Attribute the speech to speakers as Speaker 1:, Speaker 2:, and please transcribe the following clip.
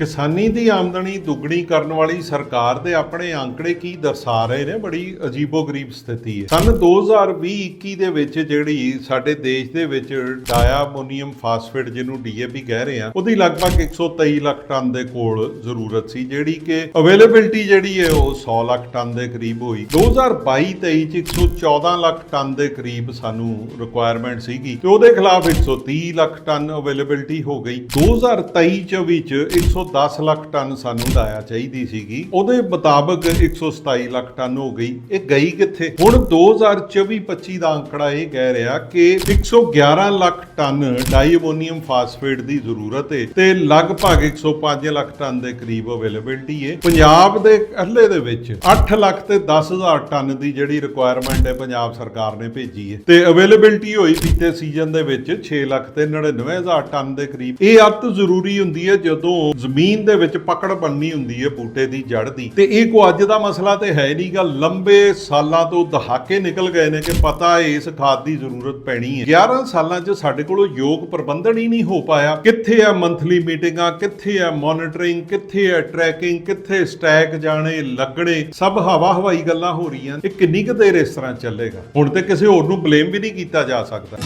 Speaker 1: ਕਿਸਾਨੀ ਦੀ ਆਮਦਨੀ ਦੁੱਗਣੀ ਕਰਨ ਵਾਲੀ ਸਰਕਾਰ ਦੇ ਆਪਣੇ ਅੰਕੜੇ ਕੀ ਦਰਸਾ ਰਹੇ ਨੇ? ਬੜੀ ਅਜੀਬੋ-ਗਰੀਬ ਸਥਿਤੀ ਹੈ। ਸਨ 2020-21 ਦੇ ਵਿੱਚ ਜਿਹੜੀ ਸਾਡੇ ਦੇਸ਼ ਦੇ ਵਿੱਚ ਡਾਇਆਮੋਨੀਅਮ ਫਾਸਫੇਟ ਜਿਹਨੂੰ ਡੀਏਪੀ ਕਹਿ ਰਹੇ ਆ, ਉਹਦੀ ਲਗਭਗ 123 ਲੱਖ ਟਨ ਦੇ ਕੋਲ ਜ਼ਰੂਰਤ ਸੀ, ਜਿਹੜੀ ਕਿ ਅਵੇਲੇਬਿਲਟੀ ਜਿਹੜੀ ਹੈ ਉਹ 100 ਲੱਖ ਟਨ ਦੇ ਕਰੀਬ ਹੋਈ। 2022-23 ਚ 114 ਲੱਖ ਟਨ ਦੇ ਕਰੀਬ ਸਾਨੂੰ ਰਿਕੁਆਇਰਮੈਂਟ ਸੀਗੀ ਤੇ ਉਹਦੇ ਖਿਲਾਫ 130 ਲੱਖ ਟਨ ਅਵੇਲੇਬਿਲਟੀ ਹੋ ਗਈ। 2023 ਚ ਵਿੱਚ 110 ਲੱਖ ਟਨ ਸਾਨੂੰ ਡਾਇਆ ਚਾਹੀਦੀ ਸੀਗੀ। ਉਹਦੇ ਮੁਤਾਬਕ 127 ਲੱਖ ਟਨ ਹੋ ਗਈ। ਇਹ ਗਈ ਕਿੱਥੇ? ਹੁਣ 2024-25 ਦਾ ਅੰਕੜਾ ਇਹ ਕਹਿ ਰਿਹਾ ਕਿ 111 ਲੱਖ ਟਨ ਡਾਈਅਮੋਨੀਅਮ ਫਾਸਫੇਟ ਦੀ ਜ਼ਰੂਰਤ ਹੈ ਤੇ ਲਗਭਗ 105 ਲੱਖ ਟਨ ਦੇ ਕਰੀਬ ਅਵੇਲੇਬਿਲਟੀ ਹੈ ਪੰਜਾਬ ਦੇ ਇਕੱਲੇ ਦੇ ਵਿੱਚ 8 ਲੱਖ ਤੇ 10000 ਟਨ ਦੀ ਜਿਹੜੀ ਰਿਕੁਆਇਰਮੈਂਟ ਹੈ ਪੰਜਾਬ ਸਰਕਾਰ ਨੇ ਭੇਜੀ ਹੈ ਤੇ ਅਵੇਲੇਬਿਲਟੀ ਹੋਈ ਬੀਤੇ ਸੀਜ਼ਨ ਦੇ ਵਿੱਚ 6 ਲੱਖ ਤੇ 99000 ਟਨ ਦੇ ਕਰੀਬ। ਇਹ ਅੱਤ ਜ਼ਰੂਰੀ ਹੁੰਦੀ ਹੈ ਜਦੋਂ ਜ਼ਮੀਨ ਦੇ ਵਿੱਚ ਪਕੜ ਬਣਨੀ ਹੁੰਦੀ ਹੈ ਬੂਟੇ ਦੀ ਜੜ ਦੀ। ਤੇ ਇਹ ਕੋ ਅੱਜ ਦਾ ਮਸਲਾ ਤੇ ਹੈ ਨਹੀਂਗਾ ਲੰਬੇ ਸਾਲਾਂ ਤੋਂ ਦਹਾਕੇ ਨਿਕਲ ਗਏ ਨੇ ਕਿ ਪਤਾ ਇਸ ਖਾਦ ਦੀ ਜ਼ਰੂਰਤ ਪੈਣੀ ਹੈ। 11 ਸਾਲਾਂ 'ਚ ਸਾਡੇ ਕੋਲੋਂ ਯੋਗ ਪ੍ਰਬੰਧਨ ਹੀ ਨਹੀਂ ਹੋ ਪਾਇਆ। ਕਿੱਥੇ ਆ ਮੰਥਲੀ ਮੀਟਿੰਗਾਂ, ਕਿੱਥੇ ਆ ਮੋਨੀਟਰਿੰਗ, ਕਿੱਥੇ ਆ ਟਰੈਕਿੰਗ, ਕਿੱਥੇ ਸਟੈਕ ਜਾਣੇ, ਲੱਗਣੇ, ਸਭ ਹਵਾ ਹਵਾਈ ਗੱਲਾਂ ਹੋ ਰਹੀਆਂ। ਇਹ ਕਿੰਨੀ ਕੁ ਦੇਰ ਇਸ ਤਰ੍ਹਾਂ ਚੱਲੇਗਾ? ਹੁਣ ਤੇ ਕਿਸੇ ਹੋਰ ਨੂੰ ਬਲੇਮ ਵੀ ਨਹੀਂ ਕੀਤਾ ਜਾ ਸਕਦਾ।